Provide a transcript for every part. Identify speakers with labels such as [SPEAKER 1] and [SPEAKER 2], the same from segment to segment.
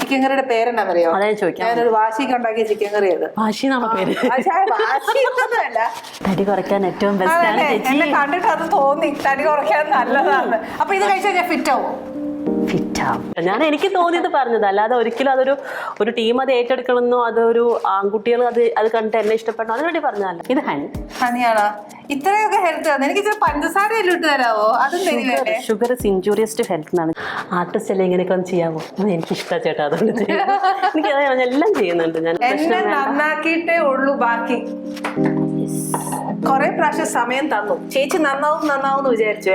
[SPEAKER 1] Chicken കറിയുടെ പേരെന്നാന്നറിയോ?
[SPEAKER 2] അതാ ഞാൻ ചോദിക്കാം
[SPEAKER 1] ഞാനൊരു വാശിക്ക് ഉണ്ടാക്കിയ ചിക്കൻ കറി അത്.
[SPEAKER 2] വാശി പേര്? തടി കുറയ്ക്കാൻ ഏറ്റവും ബെസ്റ്റ്
[SPEAKER 1] എന്നെ കണ്ടിട്ട് അത് തോന്നി. തടി കുറയ്ക്കാൻ നല്ലതാണ് അപ്പൊ ഇത് കഴിച്ചാൽ ഞാൻ ഫിറ്റ് ആവും.
[SPEAKER 2] ഫിറ്റ് ആവും ഞാൻ എനിക്ക് തോന്നിയത് പറഞ്ഞത്. അല്ലാതെ ഒരിക്കലും അതൊരു ഒരു ടീം അത് ഏറ്റെടുക്കണമെന്നോ അതൊരു ആൺകുട്ടികൾ അത് അത് കണ്ടിട്ട് എന്നെ ഇഷ്ടപ്പെടണം? അതിനുവേണ്ടി പറഞ്ഞല്ല ഇത് ഹണി.
[SPEAKER 1] ഹണിയാണോ? ഇത്രയൊക്കെ ഹെൽത്ത് എനിക്ക് ഇച്ചിരി പഞ്ചസാര ഇട്ട് തരാവോ? അതും തരുവല്ലേ
[SPEAKER 2] sugar is injurious to health എന്നാണ്. ആർട്ടിസ്റ്റ് അല്ലേ ഇങ്ങനെയൊക്കെ ഒന്ന് ചെയ്യാമോ എനിക്ക് ഇഷ്ടമാണ് ചേട്ടാ അതുകൊണ്ട്. എനിക്ക് എല്ലാം ചെയ്യുന്നുണ്ട്. ഞാൻ
[SPEAKER 1] നന്നാക്കിയിട്ടേ ഉള്ളൂ ബാക്കി. കൊറേ പ്രാവശ്യം സമയം തന്നു. ചേച്ചി നന്നാവും നന്നാവും എന്ന് വിചാരിച്ചു.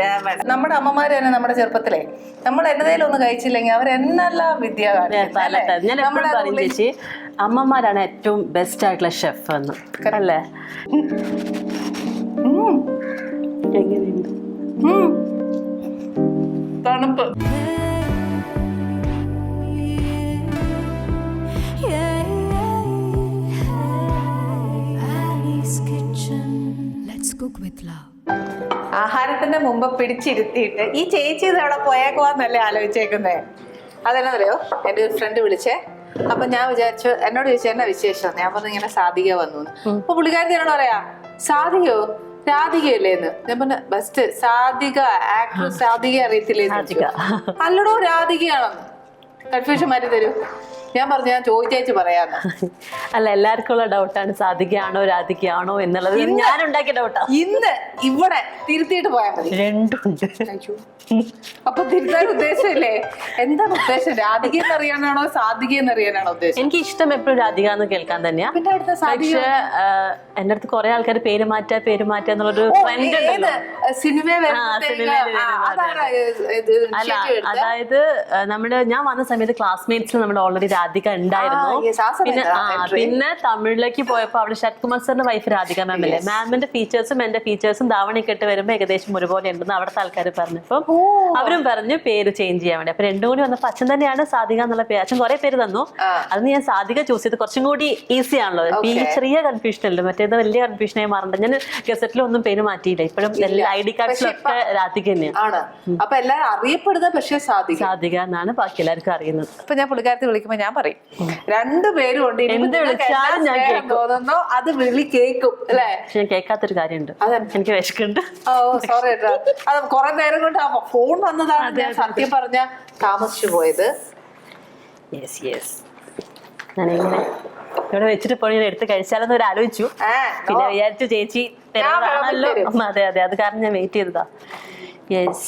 [SPEAKER 1] നമ്മുടെ അമ്മമാര് തന്നെ നമ്മുടെ ചെറുപ്പത്തിലെ. നമ്മൾ എന്തെങ്കിലും ഒന്ന് കഴിച്ചില്ലെങ്കിൽ അവർ എന്നെല്ലാം വിദ്യ.
[SPEAKER 2] ഞാൻ എപ്പോഴും പറയും ചേച്ചി അമ്മമാരാണ് ഏറ്റവും ബെസ്റ്റ് ആയിട്ടുള്ള ഷെഫ് എന്ന്. അല്ലേ? എങ്ങനെയുണ്ട്?
[SPEAKER 1] തണുപ്പ്.
[SPEAKER 3] Cook with love.
[SPEAKER 1] ആഹാരത്തിന്റെ മുമ്പ് പിടിച്ചിരുത്തിയിട്ട് ഈ ചേച്ചി ഇത് അവിടെ പോയേക്കുവാന്നല്ലേ ആലോചിച്ചേക്കുന്നേ? അതെന്നറിയോ? എന്റെ ഒരു ഫ്രണ്ട് വിളിച്ചേ. അപ്പൊ ഞാൻ വിചാരിച്ചു എന്നോട് ചോദിച്ചു എന്നാ വിശേഷം? ഞാൻ പറഞ്ഞു ഇങ്ങനെ സാധിക വന്നു. അപ്പൊ പുള്ളിക്കാരി എന്നോട് പറയാ സാധികയോ? രാധികയല്ലേ എന്ന് ഞാൻ പറഞ്ഞ ബെസ്റ്റ്. സാധിക ആക്ട്രസ് സാധിക അറിയത്തില്ലേ. അല്ലടോ രാധികയാണെന്ന്. കൺഫ്യൂഷൻ മാറ്റി തരൂ ഞാൻ പറഞ്ഞു ഞാൻ ചോദിച്ചേച്ച് പറയാന്ന്
[SPEAKER 2] അല്ല എല്ലാവർക്കും ഉള്ള ഡൗട്ടാണ്. സാധികയാണോ രാധികയാണോ എന്നുള്ളത്. ഞാൻ ഉണ്ടാക്കിയ ഡൗട്ടാ.
[SPEAKER 1] ഇന്ന് ഇവിടെ തിരുത്തിയിട്ട് പോയാൽ മതി.
[SPEAKER 2] രണ്ടുണ്ട്.
[SPEAKER 1] അപ്പൊ തിരുത്താൻ ഉദ്ദേശമില്ലേ? എന്താണ് ഉദ്ദേശം? രാധിക എന്നറിയാനാണോ സാധിക എന്നറിയാനാണോ ഉദ്ദേശം?
[SPEAKER 2] എനിക്ക് ഇഷ്ടം എപ്പോഴും രാധിക എന്ന് കേൾക്കാൻ തന്നെയാ.
[SPEAKER 1] പിന്നെ അടുത്ത സാധിക?
[SPEAKER 2] പക്ഷെ എന്റെ അടുത്ത് കുറെ ആൾക്കാർ പേര് മാറ്റ പേര് മാറ്റാ എന്നുള്ളൊരു ട്രെൻഡ്
[SPEAKER 1] സിനിമ
[SPEAKER 2] അല്ല അതായത് നമ്മുടെ ഞാൻ വന്ന സമയത്ത് ക്ലാസ്മേറ്റ്സ് നമ്മുടെ ഓൾറെഡി രാധിക ഉണ്ടായിരുന്നു. പിന്നെ. പിന്നെ തമിഴിലേക്ക് പോയപ്പോ അവിടെ ശരത് കുമാർ സാറിന്റെ വൈഫ് രാധിക മാം അല്ലേ? മാമിന്റെ ഫീച്ചേഴ്സും എന്റെ ഫീച്ചേഴ്സും ധാവണി കെട്ട് വരുമ്പോ ഏകദേശം ഒരുപോലെ ഉണ്ടെന്ന് അവിടുത്തെ ആൾക്കാർ പറഞ്ഞപ്പം അവരും പറഞ്ഞു പേര് ചേഞ്ച് ചെയ്യാൻ വേണ്ടി. അപ്പൊ രണ്ടും കൂടി വന്നപ്പോ അച്ഛൻ തന്നെയാണ് സാധിക എന്നുള്ള പേര്. അച്ഛൻ കുറെ പേര് തന്നു. അന്ന് ഞാൻ സാധിക ചൂസ് ചെയ്ത് കുറച്ചും കൂടി ഈസി ആണല്ലോ. ഈ ചെറിയ കൺഫ്യൂഷൻ അല്ലേ? മറ്റേത് വലിയ കൺഫ്യൂഷനായി മാറണ്ട. ഞാൻ ഗസറ്റിലൊന്നും പേര് മാറ്റിയില്ല. ഇപ്പോഴും എല്ലാ ഐ ഡി കാർഡിലൊക്കെ രാധിക തന്നെയാണ്
[SPEAKER 1] ആണ്. അപ്പൊ എല്ലാരും അറിയപ്പെടുന്നത് പക്ഷേ സാധിക.
[SPEAKER 2] സാധിക എന്നാണ് ബാക്കി എല്ലാവർക്കും അറിയുന്നത്.
[SPEAKER 1] അപ്പൊ ഞാൻ പുള്ളിക്കാരത്തെ വിളിക്കുമ്പോ ഞാൻ പറയും. രണ്ടുപേരും ഉണ്ട്.
[SPEAKER 2] എന്ത് വിളിച്ചാലും ഞാൻ കേൾക്കും.
[SPEAKER 1] തോന്നുന്നോ അത് വിളി കേൾക്കും അല്ലേ?
[SPEAKER 2] പക്ഷെ ഞാൻ കേൾക്കാത്തൊരു കാര്യമുണ്ട്.
[SPEAKER 1] അതെന്താ?
[SPEAKER 2] എനിക്ക് വിശക്കുണ്ട്
[SPEAKER 1] ഓ സോറി കേട്ടോ അത് കുറെ നേരം കൊണ്ട് ആ ഫോൺ വന്നതാണ് ഞാൻ സത്യം പറഞ്ഞ താമസിച്ചു പോയത്.
[SPEAKER 2] യെസ് യെസ് ഞാനിങ്ങനെ ഇവിടെ വെച്ചിട്ട് പോയി ഞാൻ എടുത്ത് കഴിച്ചാലെന്ന് ഒരു ആലോചിച്ചു.
[SPEAKER 1] ആ,
[SPEAKER 2] പിന്നെ. വിചാരിച്ചു ചേച്ചി
[SPEAKER 1] ഞാൻ
[SPEAKER 2] തരുന്നതാണല്ലോ. അതെ അതെ അത് കാരണം ഞാൻ വെയിറ്റ് ചെയ്തതാ. യെസ്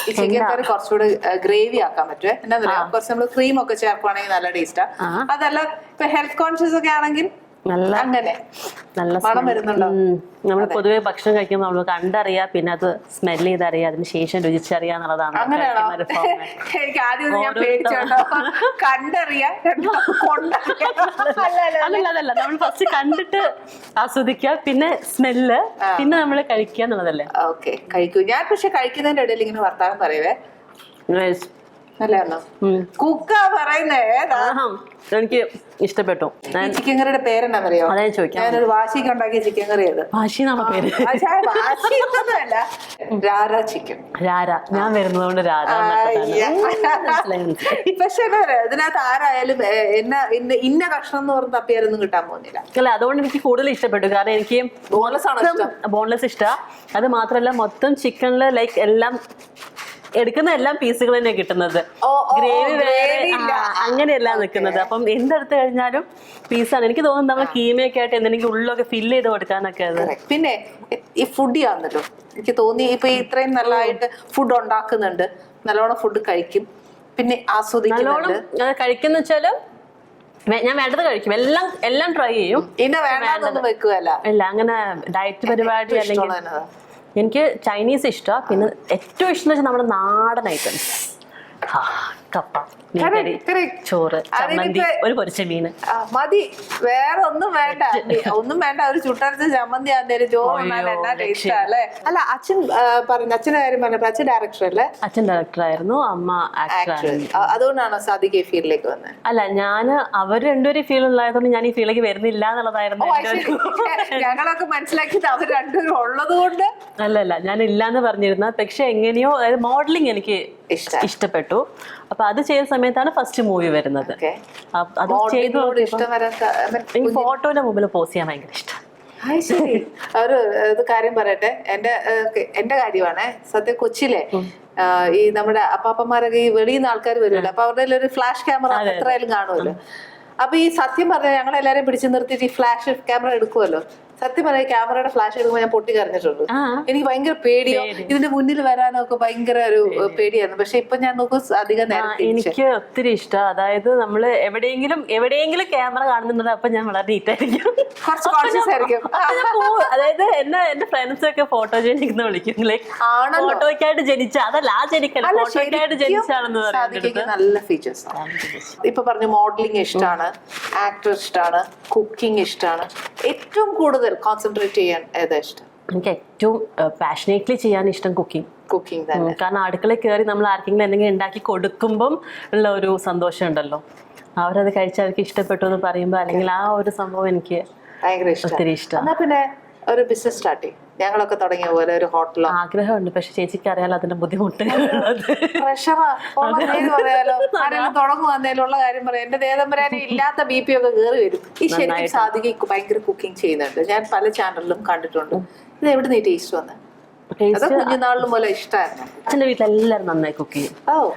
[SPEAKER 1] ഈ ചിക്കൻ കറി കുറച്ചുകൂടി ഗ്രേവി ആക്കാൻ പറ്റുമേ എന്താ
[SPEAKER 2] പറയാ
[SPEAKER 1] കുറച്ച് നമ്മൾ ക്രീം ഒക്കെ ചേർക്കുവാണെങ്കിൽ നല്ല ടേസ്റ്റാ അതല്ല ഇപ്പൊ ഹെൽത്ത് കോൺഷ്യസ് ഒക്കെ ആണെങ്കിൽ
[SPEAKER 2] നല്ല
[SPEAKER 1] അങ്ങനെ
[SPEAKER 2] നല്ല
[SPEAKER 1] മണം. വരുന്നുണ്ടോ?
[SPEAKER 2] നമ്മൾ പൊതുവെ ഭക്ഷണം കഴിക്കുമ്പോൾ നമ്മൾ കണ്ടറിയാ പിന്നെ അത് സ്മെൽ ചെയ്തറിയാ അതിന് ശേഷം രുചിച്ചറിയാ എന്നുള്ളതാണ്.
[SPEAKER 1] എനിക്ക് ആദ്യം ഞാൻ കണ്ടറിയാ
[SPEAKER 2] അതല്ല നമ്മൾ ഫസ്റ്റ് കണ്ടിട്ട് ആസ്വദിക്കുക പിന്നെ സ്മെല്ല് പിന്നെ നമ്മൾ കഴിക്കുക എന്നുള്ളതല്ലേ?
[SPEAKER 1] ഓക്കെ കഴിക്കൂ. ഞാൻ പക്ഷെ കഴിക്കുന്നതിന്റെ ഇടയിൽ ഇങ്ങനെ വർത്താനം പറയുവേ. നല്ലതാണോ. കുക്കാ പറയുന്നേ.
[SPEAKER 2] എനിക്ക് ഇഷ്ടപ്പെട്ടു.
[SPEAKER 1] ചിക്കൻ കറിയുടെ പേരെന്താ
[SPEAKER 2] അതാ ചോദിക്കാം.
[SPEAKER 1] ഞാനൊരു വാശിക്ക് ഉണ്ടാക്കിയ ചിക്കൻ കറി അത്.
[SPEAKER 2] വാശി പേര്?
[SPEAKER 1] പക്ഷേ രാര ചിക്കൻ
[SPEAKER 2] രാര. ഞാൻ വരുന്നതുകൊണ്ട് രാര.
[SPEAKER 1] പക്ഷെ ഇതിനകത്ത് ആരായാലും എന്നെ ഇന്ന ഇന്ന കഷ്ണം എന്ന് പറഞ്ഞ് തപ്പിയാലൊന്നും കിട്ടാൻ പോകുന്നില്ല.
[SPEAKER 2] അല്ല അതുകൊണ്ട് എനിക്ക് കൂടുതൽ ഇഷ്ടപ്പെട്ടു. കാരണം എനിക്ക്
[SPEAKER 1] ബോൺലെസ് ആണ്
[SPEAKER 2] ബോൺലെസ് ഇഷ്ട? അത് മാത്രമല്ല മൊത്തം ചിക്കനിൽ ലൈക്ക് എല്ലാം എടുക്കുന്ന എല്ലാ പീസുകൾ തന്നെ കിട്ടുന്നത്. ഗ്രേവി വേറെ അങ്ങനെയല്ല നിൽക്കുന്നത്. അപ്പം എന്തെടുത്തു കഴിഞ്ഞാലും പീസാണ്. എനിക്ക് തോന്നുന്നു നമ്മൾ കീമയൊക്കെ ആയിട്ട് എന്തെങ്കിലും ഉള്ളൊക്കെ ഫില്ല് ചെയ്ത് കൊടുക്കാനൊക്കെ അത്.
[SPEAKER 1] പിന്നെ ഈ ഫുഡി ആണല്ലോ. എനിക്ക് തോന്നി ഇപ്പൊ ഇത്രയും നല്ലതായിട്ട് ഫുഡ് ഉണ്ടാക്കുന്നുണ്ട്. നല്ലോണം ഫുഡ് കഴിക്കും. പിന്നെ ആസ്വദിക്കുന്നുണ്ട്.
[SPEAKER 2] കഴിക്കുന്ന വെച്ചാൽ ഞാൻ വേണ്ടത് കഴിക്കും. എല്ലാം എല്ലാം ട്രൈ ചെയ്യും.
[SPEAKER 1] ഇന്ന വേണ്ടത്. വെക്കുകയല്ല.
[SPEAKER 2] ഇല്ല അങ്ങനെ ഡയറ്റ് പരിപാടി അല്ലെങ്കിൽ? എനിക്ക് ചൈനീസ് ഇഷ്ടമാണ് പിന്നെ ഏറ്റവും ഇഷ്ടം എന്ന് വെച്ചാൽ നമ്മുടെ നാടൻ ഐറ്റംസ് കപ്പ മീൻകറി. ചോറ് ചമ്മന്തി ഒരു പൊരിച്ച മീന്.
[SPEAKER 1] മതി. വേറെ ഒന്നും വേണ്ട. ഒന്നും വേണ്ട. ഒരു ചുട്ടരച്ച ചമ്മന്തി ആന്തേലും ചോറ് അല്ലേ? അല്ല അച്ഛൻ പറഞ്ഞു അച്ഛന്റെ കാര്യം പറഞ്ഞപ്പോ അച്ഛൻ ഡയറക്ടർ അല്ലേ?
[SPEAKER 2] അച്ഛൻ ഡയറക്ടർ ആയിരുന്നു അമ്മ
[SPEAKER 1] ആക്ടർ അതുകൊണ്ടാണോ സാദിക കെ ഫീൽഡിലേക്ക് വന്നത്
[SPEAKER 2] അല്ല ഞാൻ അവർ രണ്ടുപേരും ഫീൽ ഉണ്ടായതുകൊണ്ട് ഞാൻ ഈ ഫീൽഡിലേക്ക് വരുന്നില്ല എന്നുള്ളതായിരുന്നു.
[SPEAKER 1] ഞങ്ങളൊക്കെ മനസ്സിലാക്കിയത് അവർ രണ്ടുപേരും ഉള്ളത് കൊണ്ട്
[SPEAKER 2] അല്ലല്ല ഞാൻ ഇല്ലാന്ന് പറഞ്ഞിരുന്ന പക്ഷെ എങ്ങനെയോ അതായത് മോഡലിംഗ് എനിക്ക്
[SPEAKER 1] ഇഷ്ടം.
[SPEAKER 2] ഇഷ്ടപ്പെട്ടു. അപ്പൊ അത് ചെയ്യുന്ന സമയത്താണ് ഫസ്റ്റ് മൂവി വരുന്നത്. അത് ചെയ്തു എനിക്ക് ഫോട്ടോന്റെ മുമ്പിൽ പോസ്റ്റ് ചെയ്യാൻ ഭയങ്കര ഇഷ്ടം.
[SPEAKER 1] ഒരു ഇത് കാര്യം പറയട്ടെ. എന്റെ എന്റെ കാര്യമാണ്. സത്യം കൊച്ചിയിലെ ഈ നമ്മുടെ അപ്പാപ്പന്മാരൊക്കെ ഈ വെളിയിൽ നിന്ന് ആൾക്കാർ വരുമല്ലോ. അപ്പൊ അവരുടെ ഒരു ഫ്ലാഷ് ക്യാമറ എത്രയായാലും കാണുമല്ലോ. അപ്പൊ ഈ സത്യം പറഞ്ഞാൽ ഞങ്ങൾ എല്ലാരെയും പിടിച്ചു നിർത്തിയിട്ട് ഈ ഫ്ലാഷ് ക്യാമറ എടുക്കുമല്ലോ സത്യം പറയാം ക്യാമറയുടെ ഫ്ലാഷ് എടുക്കുമ്പോൾ ഞാൻ പൊട്ടി കരഞ്ഞിട്ടുണ്ട്. എനിക്ക് ഭയങ്കര പേടിയോ. ഇതിന്റെ മുന്നിൽ വരാനോ ഒക്കെ ഭയങ്കര ഒരു പേടിയായിരുന്നു. പക്ഷെ ഇപ്പൊ ഞാൻ നോക്കും അധികം നേരം.
[SPEAKER 2] എനിക്ക് ഒത്തിരി ഇഷ്ടം. അതായത് നമ്മൾ എവിടെയെങ്കിലും എവിടെയെങ്കിലും ക്യാമറ കാണുന്നുണ്ട് അപ്പൊ ഞാൻ വളരെ നീറ്റ് ആയിരിക്കും.
[SPEAKER 1] കുറച്ച്
[SPEAKER 2] അപ്പൊ
[SPEAKER 1] conscious
[SPEAKER 2] ഞാൻ-
[SPEAKER 1] ആയിരിക്കും.
[SPEAKER 2] അപ്പൊ ഞാൻ പോവും. അതായത് എന്നെ എന്റെ ഫ്രണ്ട്സ് ഒക്കെ ഫോട്ടോ ജനിക്കുന്ന വിളിക്കും. ലൈക്ക്. ഫോട്ടോയ്ക്കായിട്ട് ജനിച്ച അതല്ല ആ ജനിക്കല്ല. ഫോട്ടോയ്ക്കായിട്ട് ജനിച്ചാണെന്ന് പറയുന്നത്
[SPEAKER 1] നല്ല ഫീച്ചേഴ്സ് ഇപ്പൊ പറഞ്ഞു മോഡലിംഗ് ഇഷ്ടമാണ് ആക്ടർ ഇഷ്ടമാണ് കുക്കിംഗ് ഇഷ്ടമാണ് ഏറ്റവും കൂടുതൽ കോൺസെൻട്രേറ്റ് ചെയ്യാൻ ഏതാ ഇഷ്ടം?
[SPEAKER 2] എനിക്ക് ഏറ്റവും പാഷനേറ്റ്ലി ചെയ്യാൻ ഇഷ്ടം കുക്കിംഗ്
[SPEAKER 1] കുക്കിംഗ് തന്നെ.
[SPEAKER 2] കാരണം അടുക്കളയിൽ കയറി നമ്മൾ ആർക്കെങ്കിലും എന്തെങ്കിലും ഉണ്ടാക്കി കൊടുക്കുമ്പം ഉള്ള ഒരു സന്തോഷം ഉണ്ടല്ലോ. അവരത് കഴിച്ച് അവർക്ക് ഇഷ്ടപ്പെട്ടു എന്ന് പറയുമ്പോൾ അല്ലെങ്കിൽ ആ ഒരു സംഭവം എനിക്ക്
[SPEAKER 1] ഭയങ്കര ഇഷ്ടം.
[SPEAKER 2] ഒത്തിരി ഇഷ്ടം.
[SPEAKER 1] പിന്നെ ഒരു ബിസിനസ് സ്റ്റാർട്ട് ചെയ്യും. ഞങ്ങളൊക്കെ തുടങ്ങിയ പോലെ ഒരു ഹോട്ടലോ?
[SPEAKER 2] ആഗ്രഹമുണ്ട് പക്ഷെ ചേച്ചിക്ക് അറിയാലോ അതിന്റെ ബുദ്ധിമുട്ട്.
[SPEAKER 1] പറയാലോ. ആരെങ്കിലും കാര്യം പറയാം. എന്റെ ദേദംബരാനെ ഇല്ലാത്ത ബി പി ഒക്കെ കയറി വരും. ഈ ശരിക്കും സാധിക ഭയങ്കര കുക്കിംഗ് ചെയ്യുന്നുണ്ട്. ഞാൻ പല ചാനലിലും കണ്ടിട്ടുണ്ട്. ഇത് എവിടെ നീ ടേസ്റ്റ് വന്നത്
[SPEAKER 2] അച്ഛന്റെ വീട്ടിലെല്ലാവരും നന്നായി കുക്ക് ചെയ്യും.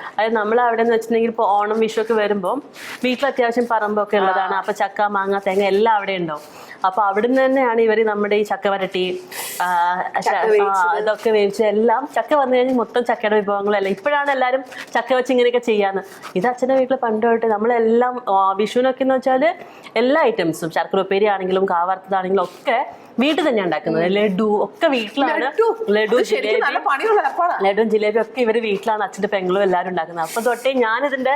[SPEAKER 2] അതായത് നമ്മൾ അവിടെ എന്ന് വെച്ചിട്ടുണ്ടെങ്കിൽ ഇപ്പോൾ ഓണം വിഷു ഒക്കെ വരുമ്പോൾ വീട്ടിൽ അത്യാവശ്യം പറമ്പൊക്കെ ഉള്ളതാണ്. അപ്പൊ ചക്ക മാങ്ങ തേങ്ങ എല്ലാം അവിടെ ഉണ്ടാവും. അപ്പൊ അവിടുന്ന് തന്നെയാണ് ഇവർ നമ്മുടെ ഈ ചക്ക വരട്ടി ഇതൊക്കെ വേവിച്ച് എല്ലാം ചക്ക വന്നു കഴിഞ്ഞാൽ മൊത്തം ചക്കയുടെ വിഭവങ്ങളെല്ലാം. ഇപ്പോഴാണ് എല്ലാവരും ചക്ക വെച്ച് ഇങ്ങനെയൊക്കെ ചെയ്യാന്ന്. ഇത് അച്ഛന്റെ വീട്ടിൽ പണ്ട് തൊട്ട് നമ്മളെല്ലാം വിഷുവിനൊക്കെ എന്ന് വെച്ചാൽ എല്ലാ ഐറ്റംസും ശർക്കര ഉപ്പേരി ആണെങ്കിലും കാവർത്തതാണെങ്കിലും ഒക്കെ വീട്ടിൽ തന്നെ ഉണ്ടാക്കുന്നത്. ലഡു ഒക്കെ വീട്ടിലാണ്. ലഡു. ജിലേബി. ലഡു ജിലേബി ഒക്കെ ഇവർ വീട്ടിലാണ് അച്ഛന്റെ പെങ്ങളും എല്ലാവരും ഉണ്ടാക്കുന്നത്. അപ്പൊ തൊട്ടേ ഞാനിതിന്റെ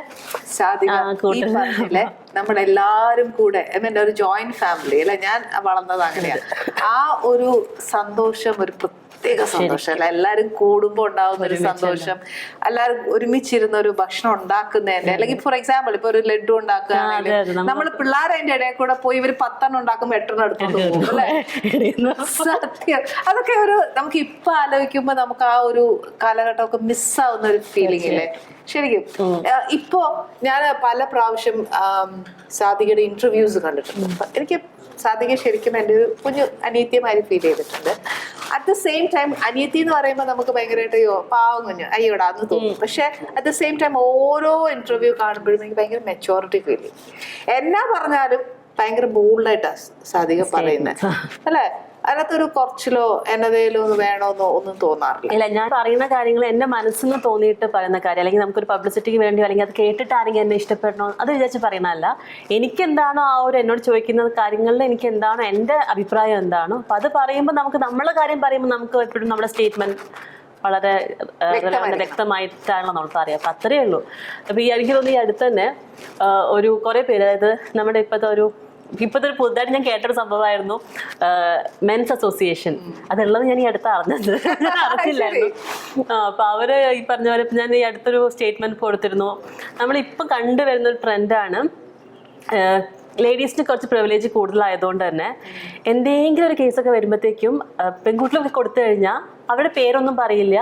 [SPEAKER 1] സാധിക എല്ലാരും കൂടെ എന്നെ ഒരു ജോയിന്റ് ഫാമിലി അല്ലെ? ഞാൻ വളർന്നത് അങ്ങനെയാണ് ആ ഒരു സന്തോഷം ഒരു പ്രത്യേക സന്തോഷം അല്ല? എല്ലാരും കൂടുമ്പോ ഉണ്ടാവുന്ന ഒരു സന്തോഷം. എല്ലാവരും ഒരുമിച്ചിരുന്ന ഒരു ഭക്ഷണം ഉണ്ടാക്കുന്നതിന്റെ അല്ലെങ്കിൽ ഫോർ എക്സാമ്പിൾ ഇപ്പൊ ഒരു ലഡു ഉണ്ടാക്കുകയാണെങ്കിൽ
[SPEAKER 2] നമ്മൾ-
[SPEAKER 1] നമ്മൾ പിള്ളേർ അതിന്റെ ഇടയിൽ കൂടെ പോയി ഇവർ പത്തെണ്ണം ഉണ്ടാക്കുമ്പോൾ എട്ടെണ്ണം എടുത്തോണ്ട് പോകും അല്ലെ? സത്യം. അതൊക്കെ ഒരു നമുക്ക് ഇപ്പൊ ആലോചിക്കുമ്പോ നമുക്ക് ആ ഒരു കാലഘട്ടമൊക്കെ മിസ്സാവുന്ന ഒരു ഫീലിംഗ് ഇല്ലേ? ശരിക്കും. ഇപ്പോ ഞാൻ പല പ്രാവശ്യം സാദികയുടെ ഇന്റർവ്യൂസ് കണ്ടിട്ടുണ്ട്. എനിക്ക് സാധിക ശരിക്കും എന്റെ ഒരു കുഞ്ഞു അനിയത്തിയമാരി ഫീൽ ചെയ്തിട്ടുണ്ട്. അറ്റ് ദ സെയിം ടൈം അനിയത്തി എന്ന് പറയുമ്പോൾ നമുക്ക് ഭയങ്കരമായിട്ട് അയ്യോ പാവം കുഞ്ഞു. അയ്യോടാ എന്ന് തോന്നും. പക്ഷെ അറ്റ് ദ സെയിം ടൈം ഓരോ ഇന്റർവ്യൂ കാണുമ്പോഴും എനിക്ക് ഭയങ്കര മെച്ചോറിറ്റി ഫീൽ ചെയ്യും. എന്നാ പറഞ്ഞാലും ഭയങ്കര ബോൾഡായിട്ടാണ് സാധിക പറയുന്നത് അല്ലേ? അതിനകത്തൊരു കുറച്ചിലോ എന്നതേലോ ഒന്ന് വേണമെന്നോ ഒന്നും തോന്നാറില്ല.
[SPEAKER 2] ഇല്ല ഞാൻ പറയുന്ന കാര്യങ്ങൾ എന്റെ മനസ്സിൽ നിന്ന് തോന്നിയിട്ട് പറയുന്ന കാര്യം അല്ലെങ്കിൽ നമുക്കൊരു പബ്ലിസിറ്റിക്ക് വേണ്ടി അല്ലെങ്കിൽ അത് കേട്ടിട്ട് ആരെങ്കിലും എന്നെ ഇഷ്ടപ്പെടണോ അത് വിചാരിച്ച് പറയുന്നതല്ല. എനിക്ക് എന്താണോ ആ ഒരു എന്നോട് ചോദിക്കുന്ന കാര്യങ്ങളിൽ എനിക്ക് എന്താണോ എന്റെ അഭിപ്രായം എന്താണോ അപ്പൊ അത് പറയുമ്പോൾ നമുക്ക് നമ്മളെ കാര്യം പറയുമ്പോൾ നമുക്ക് എപ്പോഴും നമ്മുടെ സ്റ്റേറ്റ്മെന്റ് വളരെ വ്യക്തമായിട്ടാണല്ലോ നമ്മൾ പറയാം അപ്പൊ അത്രയേ ഉള്ളൂ. അപ്പൊ ഈ എനിക്ക് തോന്നുന്നു ഈ അടുത്ത് തന്നെ ഒരു കുറെ പേര് അതായത് നമ്മുടെ ഇപ്പോഴത്തെ ഒരു ഇപ്പോഴത്തെ ഒരു പുതുതായിട്ട് ഞാൻ കേട്ടൊരു സംഭവമായിരുന്നു മെൻസ് അസോസിയേഷൻ അതുള്ളത് ഞാൻ ഈ അടുത്ത് അറിഞ്ഞത്. അറിഞ്ഞില്ലായിരുന്നു. അപ്പൊ അവർ ഈ പറഞ്ഞ പോലെ ഞാൻ ഈ അടുത്തൊരു സ്റ്റേറ്റ്മെന്റ് കൊടുത്തിരുന്നു. നമ്മൾ ഇപ്പൊ കണ്ടുവരുന്ന ഒരു ട്രെൻഡാണ് ലേഡീസിന് കുറച്ച് പ്രിവിലേജ് കൂടുതലായതുകൊണ്ട് തന്നെ എന്തെങ്കിലും ഒരു കേസൊക്കെ വരുമ്പോഴത്തേക്കും പെൺകുട്ടികളൊക്കെ കൊടുത്തു കഴിഞ്ഞാൽ അവരുടെ പേരൊന്നും പറയില്ല.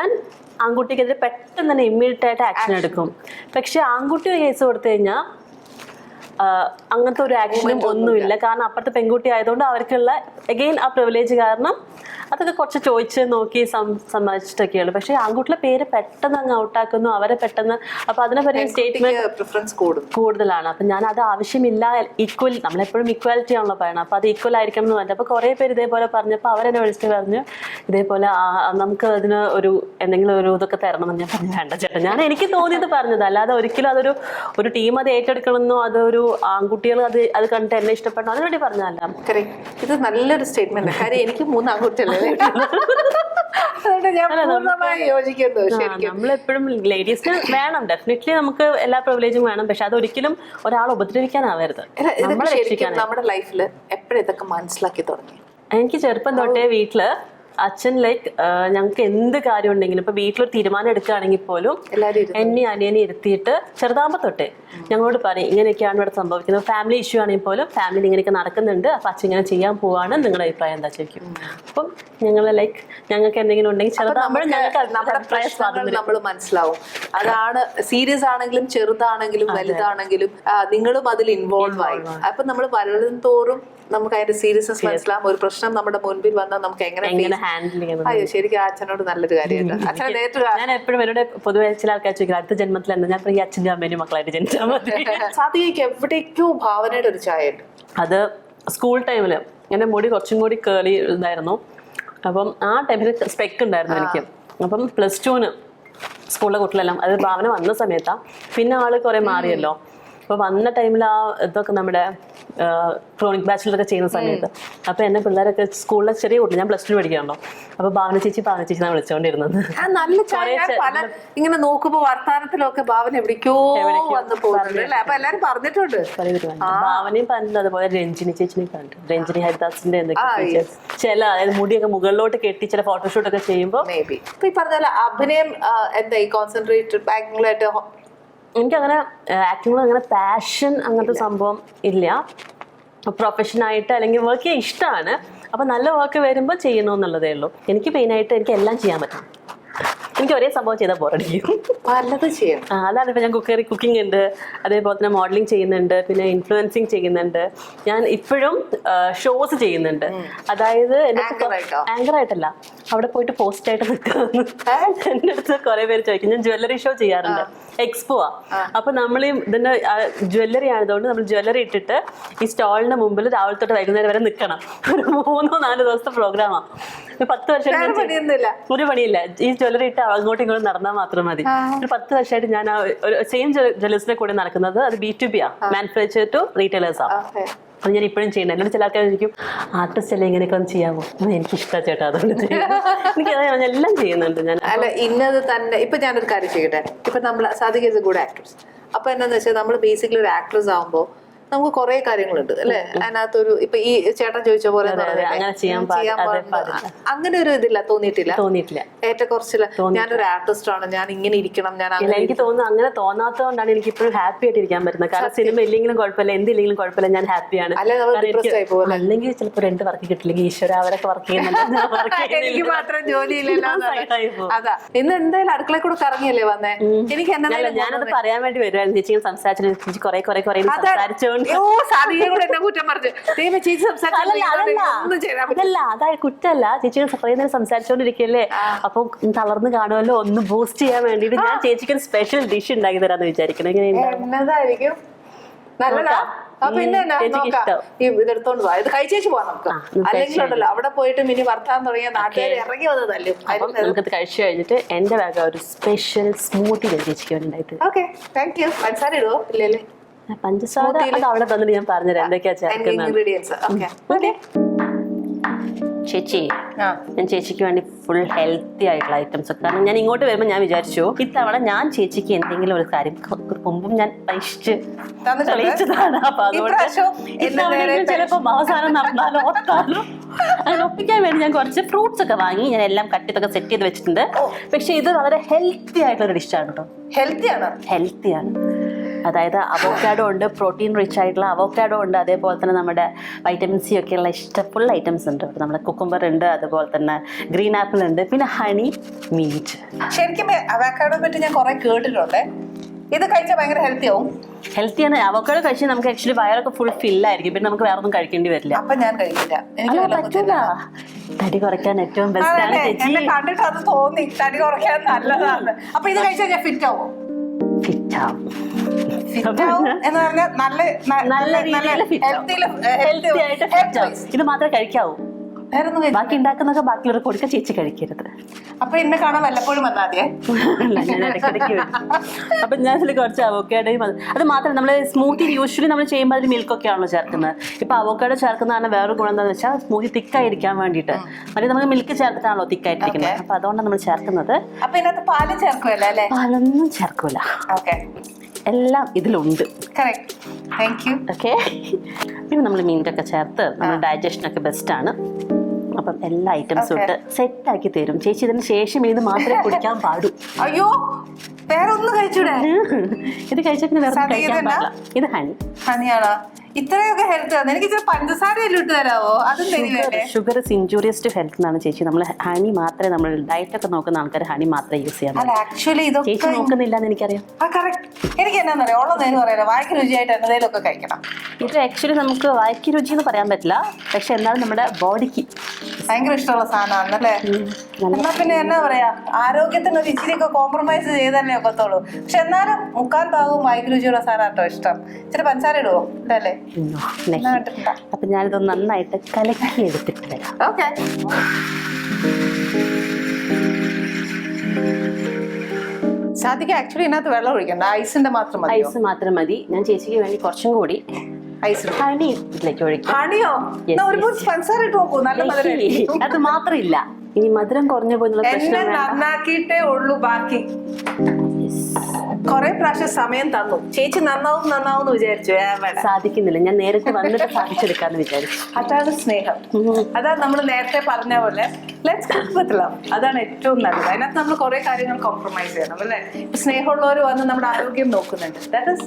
[SPEAKER 2] ആൻഡ് ആൺകുട്ടിക്കെതിരെ പെട്ടെന്ന് തന്നെ ഇമ്മീഡിയറ്റ് ആയിട്ട് ആക്ഷൻ എടുക്കും. പക്ഷെ ആൺകുട്ടി ഒരു കേസ് കൊടുത്തു കഴിഞ്ഞാൽ അങ്ങനത്തെ ഒരു ആക്ഷനും ഒന്നുമില്ല. കാരണം അപ്പുറത്തെ പെൺകുട്ടി ആയതുകൊണ്ട് അവർക്കുള്ള അഗെയിൻ ആ പ്രിവിലേജ് കാരണം അതൊക്കെ കുറച്ച് ചോദിച്ച് നോക്കി സമ്മതിച്ചിട്ടൊക്കെയുള്ളു. പക്ഷേ ആൺകുട്ടിയുടെ പേര് പെട്ടെന്ന് അങ്ങ് ഔട്ടാക്കുന്നു അവരെ പെട്ടെന്ന് അപ്പൊ അതിനെ പറ്റി സ്റ്റേറ്റ്മെന്റ്
[SPEAKER 1] പ്രിഫറൻസ് കൂടും
[SPEAKER 2] കൂടുതലാണ്. അപ്പൊ ഞാൻ അത് ആവശ്യമില്ല. ഈക്വൽ നമ്മളെപ്പോഴും ഈക്വാലിറ്റി ആണല്ലോ പറയണം അപ്പൊ അത് ഈക്വൽ ആയിരിക്കണം എന്ന് പറഞ്ഞു അപ്പൊ കുറെ പേര് ഇതേപോലെ പറഞ്ഞപ്പോൾ അവരെന്നെ വിളിച്ചിട്ട് പറഞ്ഞു ഇതേപോലെ നമുക്ക് അതിന് ഒരു എന്തെങ്കിലും ഒരു ഇതൊക്കെ തരണമെന്ന് ഞാൻ പറഞ്ഞു വേണ്ട ചേട്ടാ. ഞാൻ എനിക്ക് തോന്നിയത് പറഞ്ഞത്. അല്ലാതെ ഒരിക്കലും അതൊരു ഒരു ടീം അത് ഏറ്റെടുക്കണമെന്നോ അതൊരു ആൺകുട്ടികൾ അത് അത് കണ്ടിട്ട് എന്നെ ഇഷ്ടപ്പെടണം? അതിനുവേണ്ടി
[SPEAKER 1] പറഞ്ഞല്ല. ഇത് നല്ലൊരു സ്റ്റേറ്റ്മെന്റ് കാര്യം എനിക്ക് മൂന്ന് ആൺകുട്ടികളെ
[SPEAKER 2] നമ്മളെപ്പോഴും ലേഡീസിന് വേണം. ഡെഫിനറ്റ്ലി നമുക്ക് എല്ലാ പ്രിവിലേജും വേണം. പക്ഷെ അതൊരിക്കലും ഒരാൾ ഉപദ്രവിക്കാനാവരുത്.
[SPEAKER 1] നമ്മുടെ ലൈഫിൽ എപ്പോഴും ഇതൊക്കെ മനസ്സിലാക്കി തുടങ്ങി.
[SPEAKER 2] എനിക്ക് ചെറുപ്പം തൊട്ടേ വീട്ടിൽ അച്ഛൻ ലൈക്ക് ഞങ്ങൾക്ക് എന്ത് കാര്യം ഉണ്ടെങ്കിലും ഇപ്പൊ വീട്ടിലൊരു തീരുമാനം എടുക്കുകയാണെങ്കിൽ പോലും എന്നെ അനിയനെ ഇരുത്തിയിട്ട് ചെറുതാകുമ്പോൾ തൊട്ടേ ഞങ്ങളോട് പറയും ഇങ്ങനെയൊക്കെയാണ് ഇവിടെ സംഭവിക്കുന്നത്. ഫാമിലി ഇഷ്യൂ ആണെങ്കിൽ പോലും ഫാമിലി ഇങ്ങനെയൊക്കെ നടക്കുന്നുണ്ട്. അപ്പൊ അച്ഛൻ ഇങ്ങനെ ചെയ്യാൻ പോവാണ്. നിങ്ങളുടെ അഭിപ്രായം എന്താ ചോദിക്കും? അപ്പം ഞങ്ങൾ ലൈക്ക് ഞങ്ങൾക്ക് എന്തെങ്കിലും ഉണ്ടെങ്കിൽ ഞങ്ങൾക്ക്
[SPEAKER 1] നമ്മൾ മനസ്സിലാവും. അതാണ് സീരിയസ് ആണെങ്കിലും ചെറുതാണെങ്കിലും വലുതാണെങ്കിലും നിങ്ങളും അതിൽ ഇൻവോൾവ് ആയി. അപ്പൊ നമ്മൾ വളരും തോറും നമുക്ക് അതിന്റെ സീരിയസ്നെസ് മനസ്സിലാവും. ഒരു പ്രശ്നം നമ്മുടെ മുൻപിൽ വന്നാൽ നമുക്ക് എങ്ങനെ
[SPEAKER 2] ഹാൻഡിൽ ചെയ്യുന്നത്
[SPEAKER 1] അയ്യോ ശരിക്കും അച്ഛനോട് നല്ലൊരു കാര്യമാണ് നേരിട്ട്
[SPEAKER 2] ഞാൻ എപ്പോഴും എന്നോട് പൊതുവെ ചില ആൾക്കാർ ചോദിക്കും അടുത്ത ജന്മത്തിൽ എന്താ ഞാൻ ഈ അച്ഛന്റെ അമ്മേനും മക്കളായിട്ട് ജനിച്ചാൽ മതി.
[SPEAKER 1] സാധികയ്ക്ക് എവിടേക്കോ ഭാവനയുടെ ഒരു ചായ ഉണ്ട്
[SPEAKER 2] അത് സ്കൂൾ ടൈമിൽ എന്റെ മുടി കുറച്ചും കൂടി കേളി ഇതായിരുന്നു. അപ്പം ആ ടൈമിൽ സ്പെക്ക് ഉണ്ടായിരുന്നു എനിക്ക്. അപ്പം പ്ലസ് ടുവിന് സ്കൂളിലെ കുട്ടികളെല്ലാം അത് ഭാവന വന്ന സമയത്താ. പിന്നെ ആൾ കുറെ മാറിയല്ലോ. അപ്പോൾ വന്ന ടൈമിൽ ആ ഇതൊക്കെ നമ്മുടെ ക്രോണിക് ബാച്ചിലൊക്കെ ചെയ്യുന്ന സമയത്ത്. അപ്പോൾ എന്നെ പിള്ളേരൊക്കെ സ്കൂളിലെ ചെറിയ കുട്ടി ഞാൻ പ്ലസ് ടു പഠിക്കാണല്ലോ അപ്പോൾ ഭാവന ചേച്ചി ഭാവന ചേച്ചി ഞാൻ വിളിച്ചുകൊണ്ടിരുന്നത്
[SPEAKER 1] ആ നല്ല പല ഇങ്ങനെ നോക്കുമ്പോ വർത്താനത്തിലൊക്കെ ഭാവന എവിടേക്കോ വന്ന് പോകുന്നുണ്ട് അല്ലെ? അപ്പൊ എല്ലാരും പറഞ്ഞിട്ടുണ്ട്.
[SPEAKER 2] ഭാവനയും പറഞ്ഞിട്ടുണ്ട് അതുപോലെ രഞ്ജിനി ചേച്ചിനെ കണ്ടു. രഞ്ജിനി ഹരിദാസിന്റെ എന്തൊക്കെ ചില അതായത് മുടിയൊക്കെ മുകളിലോട്ട് കെട്ടി ചില ഫോട്ടോഷൂട്ടൊക്കെ ചെയ്യുമ്പോൾ
[SPEAKER 1] മേ ബി ഇപ്പൊ ഈ പറഞ്ഞ പോലെ അഭിനയം എന്താ ഈ കോൺസെൻട്രേറ്റഡ് ബാങ്കിലായിട്ട്
[SPEAKER 2] എനിക്കങ്ങനെ ആക്ടിങ്ങിൽ അങ്ങനെ പാഷൻ അങ്ങനത്തെ സംഭവം ഇല്ല. പ്രൊഫഷനായിട്ട് അല്ലെങ്കിൽ വർക്ക് ചെയ്യാൻ ഇഷ്ടമാണ് അപ്പൊ നല്ല വർക്ക് വരുമ്പോൾ ചെയ്യണമെന്നുള്ളതേ ഉള്ളൂ. എനിക്ക് മെയിനായിട്ട് എനിക്ക് എല്ലാം ചെയ്യാൻ പറ്റും. എനിക്ക് ഒരേ സംഭവം ചെയ്താൽ ബോറടിക്കും
[SPEAKER 1] പലതും
[SPEAKER 2] ചെയ്യും. അതാണ് ഇപ്പൊ ഞാൻ കുക്കറി കുക്കിംഗ് ഉണ്ട്. അതേപോലെ തന്നെ മോഡലിംഗ് ചെയ്യുന്നുണ്ട്. പിന്നെ ഇൻഫ്ലുവൻസിങ് ചെയ്യുന്നുണ്ട്. ഞാൻ ഇപ്പോഴും ഷോസ് ചെയ്യുന്നുണ്ട്. അതായത് ആങ്കർ ആയിട്ടല്ല. അവിടെ പോയിട്ട് പോസ്റ്റ് ആയിട്ട് നിൽക്കുന്നു എന്റെ അടുത്ത് കുറെ പേര് ചോദിക്കും. ഞാൻ ജ്വല്ലറി ഷോ ചെയ്യാറുണ്ട്. എക്സ്പോ ആ. അപ്പൊ നമ്മൾ ഇതിന്റെ ജ്വല്ലറി ആയതുകൊണ്ട് നമ്മൾ ജ്വല്ലറി ഇട്ടിട്ട് ഈ സ്റ്റാളിന്റെ മുമ്പിൽ രാവിലെ തൊട്ട് വൈകുന്നേരം വരെ നിൽക്കണം ഒരു മൂന്നോ നാലോ ദിവസത്തെ പ്രോഗ്രാമാണ് പത്ത് വർഷം ഒരു പണിയില്ല. ഈ ജ്വല്ലറി ഇട്ട് അങ്ങോട്ടും ഇങ്ങോട്ടും നടന്നാൽ മാത്രം മതി. ഒരു പത്ത് വർഷമായിട്ട് ഞാൻ ഒരു സെയിം ജ്വല്ലേഴ്സിന്റെ കൂടെ നടക്കുന്നത്. അത് ബി ടു ബി ആ. മാനുഫാക്ചർ ടു റീറ്റെയിലേഴ്സ് ആ. അത് ഞാൻ ഇപ്പോഴും ചെയ്യണം എന്നോട് ചില ആൾക്കാർ ചോദിക്കും ആർട്ടിസ്റ്റ് അല്ലേ ഇങ്ങനെയൊക്കെ ഒന്ന് ചെയ്യാമോ എനിക്ക് ഇഷ്ടമാണ് ചേട്ടാ. അതുകൊണ്ട് എനിക്ക് അതായത് ഞാൻ എല്ലാം ചെയ്യുന്നുണ്ട് ഞാൻ.
[SPEAKER 1] അല്ല ഇന്നത് തന്നെ ഇപ്പൊ ഞാനൊരു കാര്യം ചെയ്യട്ടെ. ഇപ്പൊ നമ്മൾ സാധിക്കുന്നത് കൂടെ ആക്ട്രസ് അപ്പൊ എന്താന്ന് വെച്ചാൽ നമ്മൾ ബേസിക്കലി ഒരു ആക്ട്രസ് ആകുമ്പോ നമുക്ക് കുറെ കാര്യങ്ങളുണ്ട് അല്ലെ? അതിനകത്തൊരു ഇപ്പൊ ഈ ചേട്ടൻ ചോദിച്ച പോലെ
[SPEAKER 2] അങ്ങനെ
[SPEAKER 1] ഒരു ഇതില്ല തോന്നിയിട്ടില്ല?
[SPEAKER 2] തോന്നിയിട്ടില്ല.
[SPEAKER 1] ഏറ്റക്കുറച്ചില്ല ഞാനൊരു ആർട്ടിസ്റ്റ് ആണ് ഞാൻ ഇങ്ങനെ ഇരിക്കണം ഞാൻ
[SPEAKER 2] എനിക്ക് തോന്നുന്നു അങ്ങനെ തോന്നാത്തതുകൊണ്ടാണ് എനിക്ക് ഇപ്പോഴും ഹാപ്പി ആയിട്ട് ഇരിക്കാൻ പറ്റുന്നത്. കാരണം സിനിമ ഇല്ലെങ്കിലും കുഴപ്പമില്ല എന്തില്ലെങ്കിലും കുഴപ്പമില്ല ഞാൻ ഹാപ്പിയാണ് അല്ലെങ്കിൽ ചിലപ്പോൾ രണ്ട് വർക്ക് കിട്ടില്ലെങ്കിൽ ഈശ്വര അവരൊക്കെ വർക്ക് ചെയ്യുന്നുണ്ട്.
[SPEAKER 1] എനിക്ക്. മാത്രം ജോലിയില്ലല്ലോ. അതാ. ഇന്ന് എന്തായാലും അടുക്കളെ കൂടെ കറങ്ങിയല്ലേ വന്നേ? എനിക്ക് എന്തായാലും
[SPEAKER 2] ഞാനത് പറയാൻ വേണ്ടി വരുമായിരുന്നു ചേച്ചി സംസാരിച്ചു കുറെ കുറെ കുറെ കുറെ സംസാരിച്ചോണ്ട്
[SPEAKER 1] ഓ സാധികയെ കൂടെ എന്നെ കുറ്റം പറഞ്ഞു? ദൈവം ചേച്ചി
[SPEAKER 2] അതല്ല. അതായത് കുറ്റല്ല. കുറേ നേരം സംസാരിച്ചോണ്ടിരിക്കല്ലേ? അപ്പൊ തളർന്ന് കാണുമല്ലോ ഒന്ന് ബൂസ്റ്റ് ചെയ്യാൻ വേണ്ടിട്ട് ഞാൻ ചേച്ചിക്ക് ഒരു സ്പെഷ്യൽ ഡിഷ് ഉണ്ടാക്കി തരാന്ന് വിചാരിക്കണം
[SPEAKER 1] നല്ലതാ. ഇതെടുത്തോണ്ട് പോവാ ഇത് കഴിച്ചേച്ച് പോവാം നമുക്ക്. അല്ലെങ്കിൽ ഉണ്ടല്ലോ അവിടെ പോയിട്ട് ഇനി വർത്താൻ തുടങ്ങിയ നാട്ടുകാർ ഇറങ്ങി വന്ന് തല്ലും
[SPEAKER 2] അപ്പം നമുക്കത് കഴിച്ചു കഴിഞ്ഞിട്ട് എന്റെ ഭാഗം ഒരു സ്പെഷ്യൽ സ്മൂത്തി ചേച്ചിക്ക് വേണ്ടി ഉണ്ടായിട്ട്
[SPEAKER 1] ഓക്കെ താങ്ക് യു മനസ്സാരിടുവോ ഇല്ലല്ലേ
[SPEAKER 2] പഞ്ചസാര അത് അവിടെ തന്നിട്ട് ഞാൻ പറഞ്ഞുതരാം എന്തൊക്കെയാ ചേർക്കുന്നത്. ചേച്ചി ഞാൻ ചേച്ചിക്ക് വേണ്ടി ഫുൾ ഹെൽത്തി ആയിട്ടുള്ള ഐറ്റംസ് ഒക്കെ. കാരണം ഞാൻ ഇങ്ങോട്ട് വരുമ്പോൾ ഞാൻ വിചാരിച്ചു ഇത്തവണ ഞാൻ ചേച്ചിക്ക് എന്തെങ്കിലും ഒരു കാര്യം മുമ്പും ഞാൻ
[SPEAKER 1] തന്നിട്ടുണ്ട്.
[SPEAKER 2] തെളിയിച്ചതാണ്. അപ്പൊ അതുകൊണ്ട് ചിലപ്പോ അവസാനം നടന്നാലോ അങ്ങനെ ഒപ്പിക്കാൻ വേണ്ടി ഞാൻ കുറച്ച് ഫ്രൂട്ട്സ് ഒക്കെ വാങ്ങി ഞാൻ എല്ലാം കട്ടിത്തൊക്കെ സെറ്റ് ചെയ്ത് വെച്ചിട്ടുണ്ട്. പക്ഷെ ഇത് വളരെ ഹെൽത്തി ആയിട്ടുള്ള ഒരു ഡിഷാണ് കേട്ടോ
[SPEAKER 1] ഹെൽത്തി ആണ്.
[SPEAKER 2] ഹെൽത്തിയാണ് അതായത് അവോക്കാഡോ ഉണ്ട് പ്രോട്ടീൻ റിച്ച് ആയിട്ടുള്ള അവോക്കാഡോ ഉണ്ട് അതേപോലെ തന്നെ നമ്മുടെ വൈറ്റമിൻ സി ഒക്കെയുള്ള ഇഷ്ടഫുൾ ഐറ്റംസ് ഉണ്ട്. നമ്മുടെ കുക്കുംബർ ഉണ്ട് അതുപോലെ തന്നെ ഗ്രീൻ ആപ്പിൾ ഉണ്ട് പിന്നെ ഹണി മീറ്റ്
[SPEAKER 1] ശരിക്കും അവോക്കാഡോ പറ്റി ഞാൻ കുറെ കേട്ടിട്ടുണ്ട്. ഇത് കഴിച്ചാൽ ഭയങ്കര ഹെൽത്തി ആവും.
[SPEAKER 2] ഹെൽത്തി ആണ്. അവോക്കാഡോ കഴിച്ചാൽ നമുക്ക് ആക്ച്വലി വയറൊക്കെ ഫുൾ ഫില്ലായിരിക്കും പിന്നെ നമുക്ക് വേറെ ഒന്നും കഴിക്കേണ്ടി വരില്ല.
[SPEAKER 1] അപ്പൊ ഞാൻ കഴിക്കില്ല. എനിക്ക്
[SPEAKER 2] തടി കുറയ്ക്കാൻ ഏറ്റവും ബെസ്റ്റ് ആണ്
[SPEAKER 1] കണ്ടിട്ട് അത് തോന്നി. തടി കുറയ്ക്കാൻ നല്ലതാണ്. അപ്പൊ ഇത് കഴിച്ചാൽ ഞാൻ ഫിറ്റ് ആവും.
[SPEAKER 2] ഫിറ്റ്. ആവും
[SPEAKER 1] എന്ന് പറഞ്ഞാൽ നല്ല
[SPEAKER 2] നല്ല ഹെൽത്തി ആയിട്ട് ഫിറ്റ്. ആവും ഇത് മാത്രമേ കഴിക്കാവൂ.
[SPEAKER 1] വേറെ ഒന്നും കഴിച്ചില്ല.
[SPEAKER 2] ബാക്കി ഉണ്ടാക്കുന്നൊക്കെ ബാക്കിയുള്ളവർ കൊടുക്കുക ചേച്ചി കഴിക്കരുത്.
[SPEAKER 1] അപ്പൊ എന്നെ കാണാൻ വല്ലപ്പോഴും വന്നാൽ മതിയേ
[SPEAKER 2] അല്ല, ഞാൻ ഇടയ്ക്കിടയ്ക്ക് വരും. അപ്പൊ ഞാൻ അതിൽ കുറച്ച് അവോക്കാഡോയും അത് അത് മാത്രമല്ല നമ്മൾ സ്മൂത്തി യൂഷ്വലി നമ്മൾ ചെയ്യുമ്പോൾ അതിൽ മിൽക്കൊക്കെ ആണല്ലോ ചേർക്കുന്നത്. ഇപ്പൊ അവോക്കാഡോ ചേർക്കുന്നതാണ് വേറെ ഗുണം എന്താണെന്ന് വെച്ചാൽ സ്മൂത്തി തിക്കായിരിക്കാൻ വേണ്ടിയിട്ട്. മറ്റേ നമുക്ക് മിൽക്ക് ചേർത്തിട്ടാണല്ലോ തിക്കായിട്ടിരിക്കുന്നത്. അപ്പൊ അതുകൊണ്ടാണ് നമ്മൾ ചേർക്കുന്നത്.
[SPEAKER 1] അപ്പൊ ഇതിനകത്ത് പാൽ ചേർക്കുമല്ലോ അല്ലേ?
[SPEAKER 2] പാലൊന്നും ചേർക്കൂല.
[SPEAKER 1] ഓക്കെ
[SPEAKER 2] എല്ലാം ഇതിലുണ്ട്.
[SPEAKER 1] കറക്റ്റ് താങ്ക് യു
[SPEAKER 2] ഓക്കെ പിന്നെ നമ്മൾ മീനിലൊക്കെ ചേർത്ത് നമ്മുടെ ഡൈജഷനൊക്കെ ബെസ്റ്റാണ് അപ്പം എല്ലാ ഐറ്റംസും. ഇട്ട് സെറ്റ് ആക്കി തരും. ചേച്ചി ഇതിന് ശേഷം ഇത് മാത്രമേ കുടിക്കാൻ പാടൂ.
[SPEAKER 1] അയ്യോ വേറെ ഒന്നും കഴിച്ചൂടെ?
[SPEAKER 2] ഇത് കഴിച്ചാൽ പിന്നെ വേറെ കഴിക്കാൻ പാടില്ല. ഇത് ഹണി.
[SPEAKER 1] ഹണിയാണോ? ഇത്രയൊക്കെ ഹെൽത്ത് ആണ്. എനിക്ക് ഇച്ചിരി പഞ്ചസാര ഇട്ട് തരാവോ? അതും തരുവല്ലേ
[SPEAKER 2] sugar is injurious to health എന്നാണ് ചേച്ചി. നമ്മൾ ഹണി മാത്രമേ നമ്മൾ ഡയറ്റ് ഒക്കെ നോക്കുന്ന ആൾക്കാർ ഹണി മാത്രമേ യൂസ് ചെയ്യാൻ
[SPEAKER 1] അല്ല ആക്ച്വലി
[SPEAKER 2] ചേച്ചി
[SPEAKER 1] ഇതൊക്കെ
[SPEAKER 2] നോക്കുന്നില്ല എന്ന് എനിക്കറിയാം.
[SPEAKER 1] ആ കറക്റ്റ് എനിക്ക് എന്നാന്നറിയാം? ഉള്ള നേരം പറയാം വായിക്ക് രുചിയായിട്ട് എന്നതേലൊക്കെ കഴിക്കണം.
[SPEAKER 2] ഇത് ആക്ച്വലി നമുക്ക് വായ്ക്ക് രുചി എന്ന് പറയാൻ പറ്റില്ല. പക്ഷെ എന്നാലും നമ്മുടെ ബോഡിക്ക്
[SPEAKER 1] ഭയങ്കര ഇഷ്ടമുള്ള സാധനമാണല്ലേ എന്നാ പിന്നെ എന്നാ പറയാ? ആരോഗ്യത്തിന് ഒരു ഇച്ചിരിയൊക്കെ കോംപ്രമൈസ് ചെയ്തല്ലേ ഒക്കത്തുള്ളൂ. പക്ഷെ എന്നാലും മുക്കാൽ ഭാഗവും വായിക്ക് രുചിയുള്ള സാധനം ഇഷ്ടം. ഇച്ചിരി പഞ്ചസാര ഇടുവോ? ഇതല്ലേ കണ്ടിട്ടുണ്ടാ
[SPEAKER 2] അപ്പൊ ഞാനിത് നന്നായിട്ട് കലക്കി എടുത്തിട്ട് വരാം.
[SPEAKER 1] ഓക്കെ. സാധിക്ക് ആക്ച്വലി ഇതിനകത്ത് വെള്ളം ഒഴിക്കണ്ട. ഐസിന്റെ മാത്രം മതി
[SPEAKER 2] ഐസ് മാത്രം മതി. ഞാൻ ചേച്ചിക്ക് വേണ്ടി കുറച്ചും കൂടി
[SPEAKER 1] ഐസ്
[SPEAKER 2] ഹണി ഇതിലേക്ക് ഒഴിക്കാം.
[SPEAKER 1] ഹണിയോ? എന്നാ ഒരു
[SPEAKER 2] yes.
[SPEAKER 1] പഞ്ചസാര ഇട്ട് നോക്കൂ. നല്ല
[SPEAKER 2] അത് മാത്രമില്ല ഇനി മധുരം കുറഞ്ഞു പോയി എന്നുള്ള
[SPEAKER 1] എന്നെ
[SPEAKER 2] പ്രശ്നം വേണ്ട.
[SPEAKER 1] നന്നാക്കിയിട്ടേ ഉള്ളൂ ബാക്കി. കൊറേ പ്രാവശ്യം സമയം തന്നു. ചേച്ചി നന്നാവും നന്നാവും എന്ന് വിചാരിച്ചു. ഏ, വേണ്ട.
[SPEAKER 2] സാധിക്കുന്നില്ല. ഞാൻ നേരത്തെ വന്നിട്ട് സാധിച്ചെടുക്കാന്ന് വിചാരിച്ചു.
[SPEAKER 1] അതാണ് സ്നേഹം. അതാണ് നമ്മൾ നേരത്തെ പറഞ്ഞ പോലെ ലെറ്റ്സ് ലവ് അതാണ് ഏറ്റവും നല്ലത്. അതിനകത്ത് നമ്മൾ കുറെ കാര്യങ്ങൾ കോംപ്രമൈസ് ചെയ്യണം അല്ലേ? ഇപ്പൊ സ്നേഹമുള്ളവർ വന്ന് നമ്മുടെ ആരോഗ്യം നോക്കുന്നുണ്ട്. ദാറ്റ് ഇസ്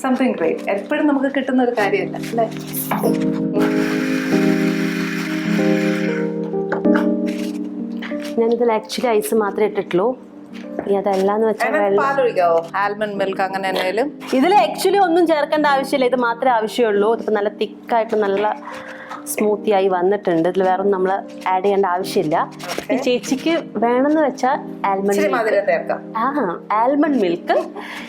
[SPEAKER 1] സംതിങ് ഗ്രേറ്റ് എപ്പോഴും നമുക്ക് കിട്ടുന്ന ഒരു കാര്യമല്ല അല്ലേ?
[SPEAKER 2] ഞാനിതിൽ ആക്ച്വലി ഐസ് മാത്രമേ ഇട്ടിട്ടുള്ളൂ. ഇനി അതല്ലാന്ന് വെച്ചാൽ
[SPEAKER 1] ആൽമണ്ട് മിൽക്ക് അങ്ങനെ എന്തെങ്കിലും
[SPEAKER 2] ഇതിൽ ആക്ച്വലി ഒന്നും ചേർക്കേണ്ട ആവശ്യമില്ല. ഇത് മാത്രമേ ആവശ്യമുള്ളൂ. ഇതിപ്പോൾ നല്ല തിക്കായിട്ട് നല്ല സ്മൂത്തി ആയി വന്നിട്ടുണ്ട്. ഇതിൽ വേറെ നമ്മൾ ആഡ് ചെയ്യേണ്ട ആവശ്യമില്ല. ഈ ചേച്ചിക്ക് വേണമെന്ന് വെച്ചാൽ ആൽമണ്ട് മിൽക്ക് ആ ആൽമണ്ട് മിൽക്ക്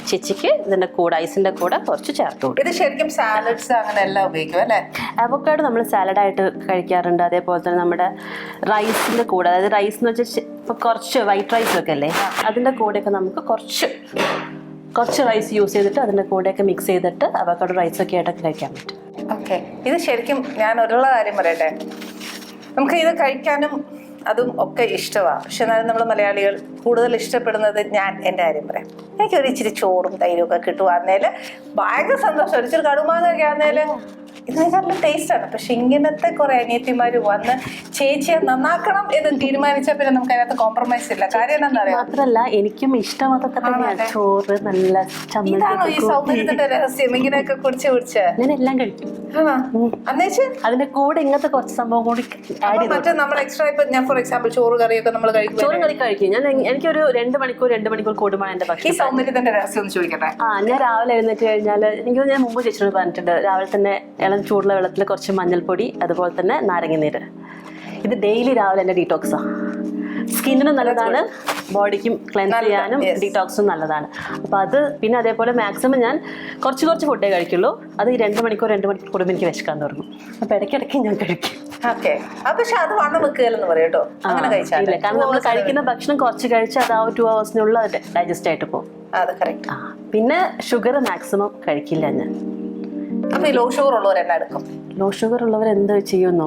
[SPEAKER 2] ചേച്ചിക്ക് ഇതിന്റെ കൂടെ ഐസിന്റെ കൂടെ കുറച്ച് ചേർത്ത്
[SPEAKER 1] ഇത് ശരിക്കും സാലഡ്സ് അങ്ങനെ എല്ലാം ഉപയോഗിക്കും അല്ലേ?
[SPEAKER 2] അവക്കാട് നമ്മൾ സാലഡായിട്ട് കഴിക്കാറുണ്ട്. അതേപോലെ തന്നെ നമ്മുടെ റൈസിന്റെ കൂടെ. അതായത് റൈസ് എന്ന് വെച്ചാൽ ഇപ്പോൾ കുറച്ച് വൈറ്റ് റൈസ് ഒക്കെ അല്ലേ? അതിന്റെ കൂടെയൊക്കെ നമുക്ക് കുറച്ച് കുറച്ച് റൈസ് യൂസ് ചെയ്തിട്ട് അതിന്റെ കൂടെയൊക്കെ മിക്സ് ചെയ്തിട്ട് അവക്കാട് റൈസൊക്കെ ആയിട്ടൊക്കെ കഴിക്കാൻ പറ്റും.
[SPEAKER 1] ഓക്കെ ഇത് ശരിക്കും ഞാൻ ഒരുള്ള കാര്യം പറയട്ടെ. നമുക്ക് ഇത് കഴിക്കാനും അതും ഒക്കെ ഇഷ്ടമാണ് പക്ഷെ എന്നാലും നമ്മൾ മലയാളികൾ കൂടുതൽ ഇഷ്ടപ്പെടുന്നത് ഞാൻ എന്റെ കാര്യം പറയാം. എനിക്കൊരു ഇച്ചിരി ചോറും തൈരും ഒക്കെ കിട്ടുവാന്നേൽ ഭയങ്കര സന്തോഷം. ഒരു ഇച്ചിരി കടുമാങ്ങൊക്കെ ആന്നേൽ നല്ല ടേസ്റ്റാണ് പക്ഷെ ഇങ്ങനത്തെ കുറെ അനിയത്തിമാർ വന്ന് ചേച്ചിയെ നന്നാക്കണം എന്ന് തീരുമാനിച്ചാൽ പിന്നെ നമുക്ക് അതിനകത്ത് കോംപ്രമൈസ് ഇല്ല. കാര്യം മാത്രല്ല
[SPEAKER 2] മാത്രമല്ല എനിക്കും ഇഷ്ടം അതൊക്കെ തന്നെയാണ് ചോറ് നല്ല
[SPEAKER 1] ഇതാണോ ഈ സൗന്ദര്യത്തിന്റെ രഹസ്യം? ഇങ്ങനെയൊക്കെ കുടിച്ച് കുടിച്ച്?
[SPEAKER 2] ഞാൻ എല്ലാം കഴിക്കും. അതിന്റെ കൂടെ ഇങ്ങനത്തെ കുറച്ച് സംഭവം കൂടി
[SPEAKER 1] മറ്റേ നമ്മൾ എക്സ്ട്രാ ഇപ്പൊ ഞാൻ ഫോർ എക്സാമ്പിൾ ചോറ് കറിയൊക്കെ നമ്മൾ കഴിക്കും
[SPEAKER 2] ചോറ് കറി കഴിക്കും. ഞാൻ എനിക്കൊരു രണ്ട് മണിക്കൂർ രണ്ട് മണിക്കൂർ കൂടുമ്പോൾ എന്റെ
[SPEAKER 1] ഈ
[SPEAKER 2] ഭക്ഷണം
[SPEAKER 1] സൗന്ദര്യത്തിന്റെ രഹസ്യം ഒന്ന് ചോദിക്കട്ടെ?
[SPEAKER 2] ആ ഞാൻ രാവിലെ എഴുന്നേറ്റ് കഴിഞ്ഞാൽ എനിക്ക് ഞാൻ മുമ്പ് ചേച്ചിയോട് പറഞ്ഞിട്ടുണ്ട് രാവിലെ തന്നെ ഇളം ചൂടുള്ള വെള്ളത്തിൽ കുറച്ച് മഞ്ഞൾപ്പൊടി അതുപോലെ തന്നെ നാരങ്ങ നീര്. ഇത് ഡെയിലി രാവിലെ എന്റെ ഡീറ്റോക്സാ സ്കിന്നിനും നല്ലതാണ്. ബോഡിക്കും ക്ലെൻസ് ചെയ്യാനും ഡീടോക്സും നല്ലതാണ്. അപ്പോൾ അത് പിന്നെ അതേപോലെ മാക്സിമം ഞാൻ കുറച്ച് കുറച്ച് ഫുഡേ കഴിക്കുള്ളൂ. അത് ഈ രണ്ട് മണിക്കൂർ രണ്ട് മണിക്കൂർ കൂടുമ്പോൾ എനിക്ക് വിശക്കാൻ തുടങ്ങും. അപ്പോൾ ഇടയ്ക്കിടയ്ക്ക് ഞാൻ കഴിക്കും.
[SPEAKER 1] ഓക്കെ. അത് പക്ഷെ അത് വണ്ണം വെക്കുകയെന്ന് പറയും കേട്ടോ. അങ്ങനെ കഴിച്ചാൽ
[SPEAKER 2] കാരണം നമ്മൾ കഴിക്കുന്ന ഭക്ഷണം കുറച്ച് കഴിച്ച് അത് ആ ടു അവേഴ്സിനുള്ള ഡൈജസ്റ്റ് ആയിട്ട് പോകും.
[SPEAKER 1] അത് കറക്റ്റ്
[SPEAKER 2] പിന്നെ ഷുഗർ മാക്സിമം കഴിക്കില്ല ഞാൻ.
[SPEAKER 1] അപ്പൊ ഈ ലോ ഷുഗർ ഉള്ളവർ എന്താ എടുക്കും
[SPEAKER 2] ലോ ഷുഗർ ഉള്ളവർ എന്താ ചെയ്യുന്നു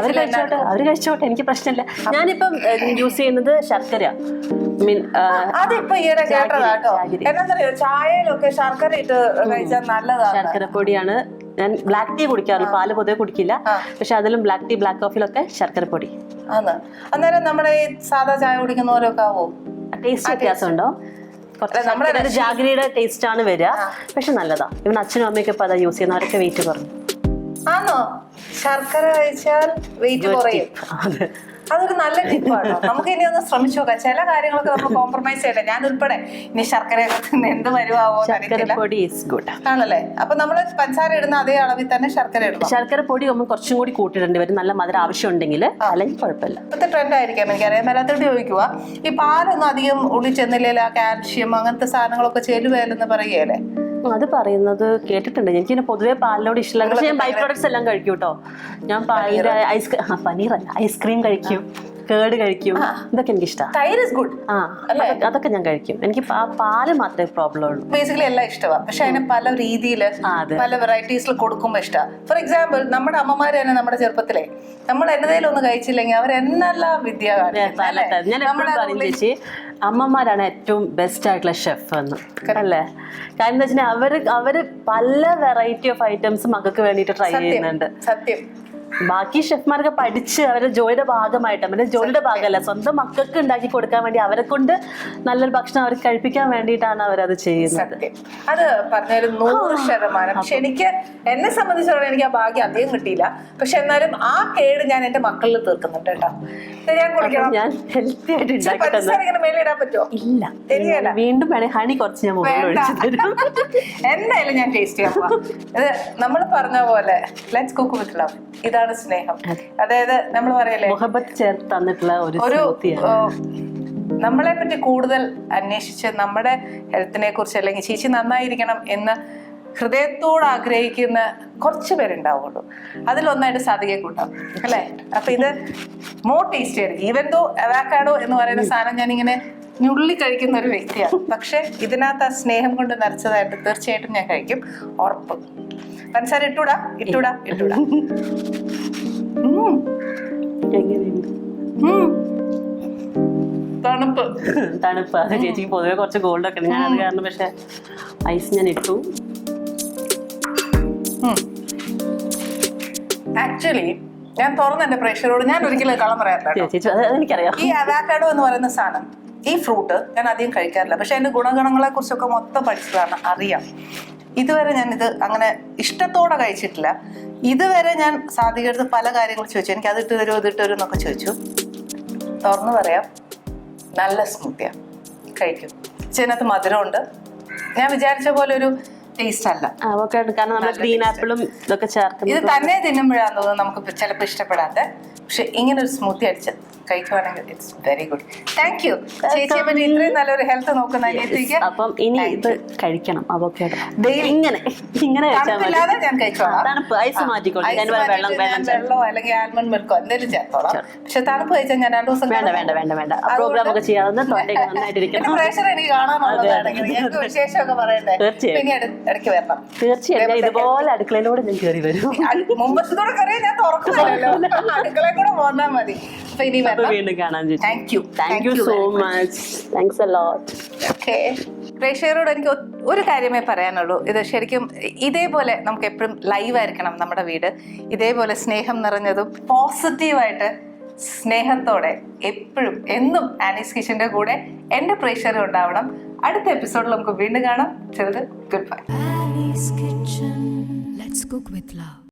[SPEAKER 2] അവർ കഴിച്ചോട്ടെ അവർ കഴിച്ചോട്ടെ എനിക്ക് പ്രശ്നമില്ല. ഞാനിപ്പം യൂസ് ചെയ്യുന്നത് ശർക്കര. മീൻ
[SPEAKER 1] അതിപ്പോ ഈയിടെ കേട്ടതാ കേട്ടോ
[SPEAKER 2] ജാഗിരി.
[SPEAKER 1] എന്നാന്നറിയോ ചായയിലൊക്കെ ശർക്കര ഇട്ട് കഴിച്ചാൽ നല്ലതാണ്
[SPEAKER 2] ശർക്കരപ്പൊടിയാണ് ഞാൻ ബ്ലാക്ക് ടീ കുടിക്കാറുള്ളൂ. പാൽ പൊതുവെ കുടിക്കില്ല. പക്ഷെ അതിലും ബ്ലാക്ക് ടീ ബ്ലാക്ക് കോഫിയിലൊക്കെ ശർക്കരപ്പൊടി
[SPEAKER 1] ആന്ന്. അന്നേരം നമ്മുടെ ഈ സാധാ ചായ കുടിക്കുന്നവരൊക്കെ ആവോ?
[SPEAKER 2] ടേസ്റ്റ് വ്യത്യാസമുണ്ടോ?
[SPEAKER 1] ഉണ്ടോ നമ്മുടെ
[SPEAKER 2] ജാഗ്രിയുടെ ജാഗരിയുടെ ടേസ്റ്റ് ആണ് വരിക. പക്ഷെ നല്ലതാ. ഇവൻ അച്ഛനും അമ്മയൊക്കെ ഇപ്പൊ അതാ യൂസ് ചെയ്യുന്ന അവരൊക്കെ വെയിറ്റ് കുറഞ്ഞു.
[SPEAKER 1] ആണോ ശർക്കര കഴിച്ചാൽ വെയിറ്റ് കുറയും. അതൊരു നല്ല ടിപ്പാണ് നമുക്ക് ഇനി ഒന്ന് ശ്രമിച്ചു നോക്കാം. ചില കാര്യങ്ങളൊക്കെ നമ്മൾ കോംപ്രമൈസ് ചെയ്യട്ടെ ഞാൻ ഉൾപ്പെടെ ഇനി ശർക്കരയൊക്കെ തിന്ന് എന്ത് വരുവാവോ
[SPEAKER 2] ശർക്കര ഗുഡ്
[SPEAKER 1] ആണല്ലേ? അപ്പൊ നമ്മൾ പഞ്ചസാര ഇടുന്ന അതേ അളവിൽ തന്നെ ശർക്കര ഇടും
[SPEAKER 2] ശർക്കര പൊടി നമ്മൾ കുറച്ചും കൂടി കൂട്ടിടേണ്ടി വരും. നല്ല മധുരം ആവശ്യമുണ്ടെങ്കിൽ അല്ലെങ്കിൽ കുഴപ്പമില്ല.
[SPEAKER 1] ഇപ്പോഴത്തെ ട്രെൻഡ് ആയിരിക്കാം എനിക്കറിയാം മേലാത്തോട്ട് ചോദിക്കുക ഈ പാലൊന്നും അധികം ഉള്ളിൽ ചെന്നില്ല കാൽഷ്യം അങ്ങനത്തെ സാധനങ്ങളൊക്കെ ചെലുവേലെന്ന് പറയുകയല്ലേ?
[SPEAKER 2] അത് പറയുന്നത് കേട്ടിട്ടുണ്ട്. എനിക്ക് പിന്നെ പൊതുവേ പാലിനോട് ഇഷ്ടമുള്ള പക്ഷേ ഞാൻ ബൈ പ്രോഡക്ട്സ് എല്ലാം കഴിക്കും കേട്ടോ ഞാൻ പാലിന്റെ ഐസ്ക്രീം പനീർ അല്ല ഐസ്ക്രീം കഴിക്കും കേട് കഴിക്കും. ഇതൊക്കെ എനിക്ക് ഇഷ്ടമാണ്
[SPEAKER 1] ഗുഡ്
[SPEAKER 2] ആ അതൊക്കെ- ഞാൻ കഴിക്കും. എനിക്ക് പാൽ മാത്രമേ പ്രോബ്ലം ഉള്ളൂ.
[SPEAKER 1] ബേസിക്കലി എല്ലാം ഇഷ്ടമാണ് പക്ഷെ അതിനെ പല രീതിയിൽ പല വെറൈറ്റീസിൽ കൊടുക്കുമ്പോൾ ഇഷ്ടമാണ് ഫോർ എക്സാമ്പിൾ നമ്മുടെ അമ്മമാര് തന്നെ നമ്മുടെ ചെറുപ്പത്തിലെ നമ്മൾ എന്തെങ്കിലും ഒന്ന് കഴിച്ചില്ലെങ്കിൽ അവർ എന്നെല്ലാം വിദ്യ കാണിക്കുന്നത്,
[SPEAKER 2] അമ്മമാരാണ് ഏറ്റവും ബെസ്റ്റ് ആയിട്ടുള്ള ഷെഫ് എന്ന് അല്ലേ? കാര്യം എന്താ വെച്ചാൽ അവർ അവർ പല വെറൈറ്റി ഓഫ് ഐറ്റംസ് മക്കൾക്ക് വേണ്ടിയിട്ട് ട്രൈ ചെയ്യുന്നുണ്ട്.
[SPEAKER 1] സത്യം.
[SPEAKER 2] ബാക്കി ഷെഫ്മാരൊക്കെ പഠിച്ച് അവരുടെ ജോലിയുടെ ഭാഗമായിട്ട് അവരുടെ ജോലിയുടെ ഭാഗമല്ല സ്വന്തം മക്കൾക്ക് ഉണ്ടാക്കി കൊടുക്കാൻ വേണ്ടി അവരെ കൊണ്ട് നല്ലൊരു ഭക്ഷണം അവർക്ക് കഴിപ്പിക്കാൻ വേണ്ടിയിട്ടാണ് അവരത് ചെയ്യുന്നത്.
[SPEAKER 1] അത് പറഞ്ഞൊരു നൂറ് ശതമാനം. പക്ഷെ എനിക്ക് എന്നെ സംബന്ധിച്ചിടത്തോളം എനിക്ക് ആ ഭാഗ്യം അധികം കിട്ടിയില്ല. പക്ഷെ എന്നാലും ആ കേട് ഞാൻ എന്റെ മക്കളിൽ തീർക്കുന്നുണ്ട് കേട്ടോ. ഞാൻ കുടിക്കണം
[SPEAKER 2] ഞാൻ ഹെൽത്തി ആയിട്ട്
[SPEAKER 1] ഇങ്ങനെ മേലെ ഇടാൻ പറ്റുമോ?
[SPEAKER 2] ഇല്ല. വീണ്ടും വേണേ ഹണി കുറച്ച് ഞാൻ മുകളിൽ ഒഴിച്ചു തരും.
[SPEAKER 1] എന്തായാലും ഞാൻ ടേസ്റ്റ് ചെയ്യാം. ഇത് നമ്മൾ പറഞ്ഞ പോലെ ലെറ്റ്സ് കുക്ക് വിത്ത് ലവ് ഇതാണ് സ്നേഹം. അതായത് നമ്മൾ പറയല്ലേ
[SPEAKER 2] മുഹബത്ത് ചേർത്ത് തന്നിട്ടുള്ള ഒരു
[SPEAKER 1] ഒരു നമ്മളെ പറ്റി കൂടുതൽ അന്വേഷിച്ച് നമ്മുടെ ഹെൽത്തിനെ കുറിച്ച് അല്ലെങ്കിൽ ചേച്ചി നന്നായിരിക്കണം എന്ന് ഹൃദയത്തോട് ആഗ്രഹിക്കുന്ന കുറച്ച് പേരുണ്ടാവുള്ളൂ. അതിലൊന്നായിട്ട് സാധിക കൂട്ടാം അല്ലേ? അപ്പൊ ഇത് മോർ ടേസ്റ്റി ആയിരിക്കും. ഈവൻ ദോ അവാക്കാഡോ എന്ന് പറയുന്ന സാധനം ഞാനിങ്ങനെ ഞുള്ളി കഴിക്കുന്ന ഒരു വ്യക്തിയാണ്. പക്ഷെ ഇതിനകത്ത് ആ സ്നേഹം കൊണ്ട് നിറച്ചതായിട്ട് തീർച്ചയായിട്ടും ഞാൻ കഴിക്കും. ഉറപ്പ്. പഞ്ചസാര ഇട്ടൂടാ? ഇട്ടൂടാ? ഇട്ടൂടാ. തണുപ്പ്.
[SPEAKER 2] തണുപ്പ്. അത് ചേച്ചിക്ക് പൊതുവെ കുറച്ച് ഗോൾഡ് ഒക്കെ ഞാൻ അത് കാരണം പക്ഷെ ഐസ് ഞാൻ ഇട്ടു.
[SPEAKER 1] ആക്ച്വലി ഞാൻ തുറന്ന എന്റെ പ്രേക്ഷകരോട് ഞാൻ ഒരിക്കലും കള്ളം പറയാറില്ല ഈ അവാക്കാഡോ എന്ന് പറയുന്ന സാധനം ഈ ഫ്രൂട്ട് ഞാൻ അധികം കഴിക്കാറില്ല. പക്ഷെ അതിന്റെ ഗുണഗണങ്ങളെ കുറിച്ചൊക്കെ മൊത്തം പഠിച്ചതാണ് അറിയാം. ഇതുവരെ ഞാൻ ഇത് അങ്ങനെ ഇഷ്ടത്തോടെ കഴിച്ചിട്ടില്ല. ഇതുവരെ ഞാൻ സാധികടുത്ത് പല കാര്യങ്ങൾ ചോദിച്ചു. എനിക്ക് അതിട്ട് തരുമോ ഇത് ഇട്ട് തരുമോ എന്നൊക്കെ ചോദിച്ചു. തുറന്നു പറയാം. നല്ല സ്മൂത്തിയാണ് കഴിക്കും. ഇതിനകത്ത് മധുരമുണ്ട്. ഞാൻ വിചാരിച്ച പോലെ ഒരു ടേസ്റ്റ് അല്ല
[SPEAKER 2] അവക്കാണ് കാരണം നമ്മൾ ഗ്രീൻ ആപ്പിളും ഇതൊക്കെ
[SPEAKER 1] ഇത് തന്നെ തിന്നുമ്പോഴാന്ന് നമുക്ക് ചിലപ്പോൾ ഇഷ്ടപ്പെടാത്ത. പക്ഷെ ഇങ്ങനെ ഒരു സ്മൂത്തി അടിച്ച് കഴിക്കുവാണെങ്കിൽ it's very good thank you ചേച്ചിയെ പറ്റി ഇത്രയും നല്ലൊരു ഹെൽത്ത് നോക്കുന്ന അനിയത്തിക്ക്
[SPEAKER 2] അപ്പം ഇനി ഇത് കഴിക്കണം
[SPEAKER 1] Daily.
[SPEAKER 2] ഇങ്ങനെ ഇങ്ങനെ
[SPEAKER 1] തണുപ്പില്ലാതെ ഞാൻ കഴിച്ചോളാം.
[SPEAKER 2] തണുപ്പ് ഐസ് മാറ്റിക്കോളൂ.
[SPEAKER 1] ഐസ്
[SPEAKER 2] ഞാൻ വെള്ളം
[SPEAKER 1] മാറ്റിയിട്ട്
[SPEAKER 2] വെള്ളം
[SPEAKER 1] വെള്ളമോ അല്ലെങ്കിൽ ആൽമണ്ട് മിൽക്കോ എന്തെങ്കിലും ചേർത്തോളാം. പക്ഷെ തണുപ്പ് കഴിച്ചാൽ ഞാൻ രണ്ടു ദിവസം
[SPEAKER 2] വേണ്ട വേണ്ട വേണ്ട വേണ്ട. പ്രോഗ്രാം ഒക്കെ ചെയ്യാതെ തൊണ്ടയൊക്കെ നന്നായിട്ടിരിക്കണം.
[SPEAKER 1] എന്റെ പ്രേക്ഷകർ എനിക്ക് കാണാനുള്ളതാണെങ്കിൽ ഞങ്ങൾക്ക് വിശേഷമൊക്കെ പറയണ്ടേ?
[SPEAKER 2] തീർച്ചയായും.
[SPEAKER 1] പിന്നെ ഇട- ഇടയ്ക്ക് വരണം.
[SPEAKER 2] തീർച്ചയായും. ഞാൻ ഇതുപോലെ അടുക്കളയിലൂടെ ഞാൻ കയറി വരും.
[SPEAKER 1] മുമ്പത്തൂടെ കറിയാൻ ഞാൻ തുറക്കുന്നില്ലല്ലോ അടുക്കളയിൽ കൂടെ പോന്നാ മതി. അപ്പൊ ഇനി
[SPEAKER 2] വീണ്ടും കാണാൻ
[SPEAKER 1] thank you
[SPEAKER 2] thank you so much thanks a lot
[SPEAKER 1] okay പ്രേക്ഷകരോട് എനിക്ക് ഒരു കാര്യമേ പറയാനുള്ളൂ. ഇത് ശരിക്കും ഇതേപോലെ നമുക്ക് എപ്പോഴും ലൈവ് ആയിരിക്കണം നമ്മുടെ വീട്. ഇതേപോലെ സ്നേഹം നിറഞ്ഞതും പോസിറ്റീവായിട്ട് സ്നേഹത്തോടെ എപ്പോഴും എന്നും ആനീസ് കിഷന്റെ കൂടെ എന്റെ പ്രേക്ഷകരും ഉണ്ടാവണം. അടുത്ത എപ്പിസോഡിൽ നമുക്ക് വീണ്ടും കാണാം. ചെറുത് good bye.
[SPEAKER 3] Let's cook with love.